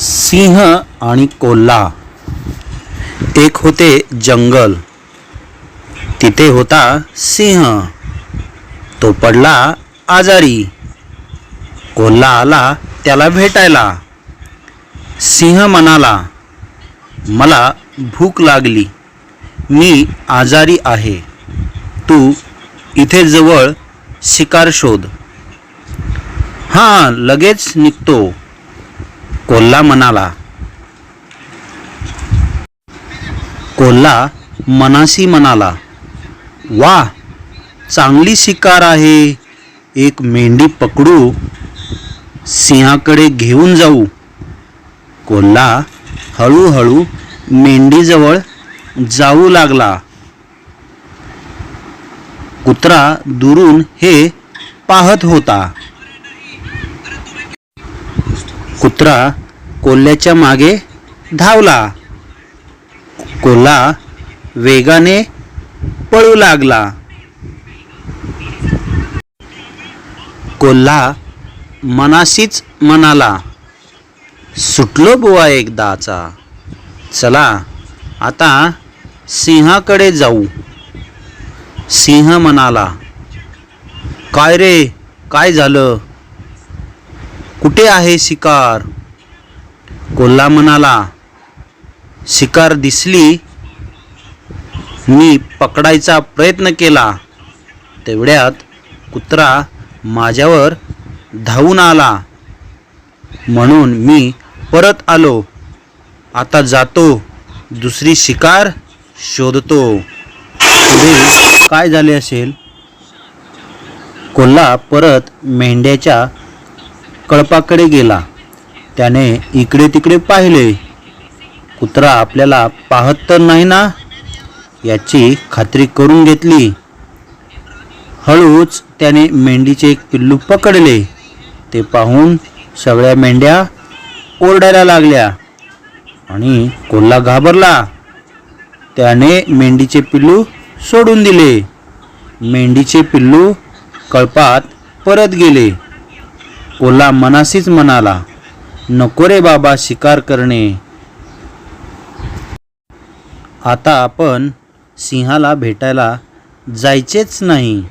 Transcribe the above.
सिंह आणि कोल्हा. एक होते जंगल तिथे होता सिंह. तो पडला आजारी. कोल्हा आला त्याला भेटायला. सिंह म्हणाला मला भूक लागली. मी आजारी आहे. तू इथे जवळ शिकार शोध. हां लगेच निघतो. कोल्हा म्हणाला कोल्हा मनाशी म्हणाला वा चांगली शिकार आहे. एक मेंढी पकडू सिंहाकडे घेऊन जाऊ. कोल्हा हळूहळू मेंढीजवळ जाऊ लागला. कुत्रा दुरून हे पाहत होता. कुत्रा कोल्ह्याच्या मागे धावला. कोल्हा वेगाने पळू लागला. कोल्हा मनाशीच म्हणाला सुटलो बुवा एकदाचा. चला आता सिंहाकडे जाऊ. सिंह म्हणाला काय रे? काय झालं? कुठे आहे शिकार? कोल्हा म्हणाला शिकार दिसली. मी पकडायचा प्रयत्न केला. तेवढ्यात कुत्रा माझ्यावर धावून आला. म्हणून मी परत आलो. आता जातो. दुसरी शिकार शोधतो. पुढे काय झाले असेल? कोल्हा परत मेंढ्याच्या कळपाकडे गेला. त्याने इकडे तिकडे पाहिले. कुत्रा आपल्याला पाहत तर नाही ना? याची खात्री करून घेतली. हळूच त्याने मेंढीचे एक पिल्लू पकडले. ते पाहून सगळ्या मेंढ्या ओरडायला लागल्या आणि कोल्हा घाबरला. त्याने मेंढीचे पिल्लू सोडून दिले. मेंढीचे पिल्लू कळपात परत गेले. कोल्हा मनाशीच म्हणाला नको रे बाबा शिकार करणे. आता आपण सिंहाला भेटायला जायचेच नाही.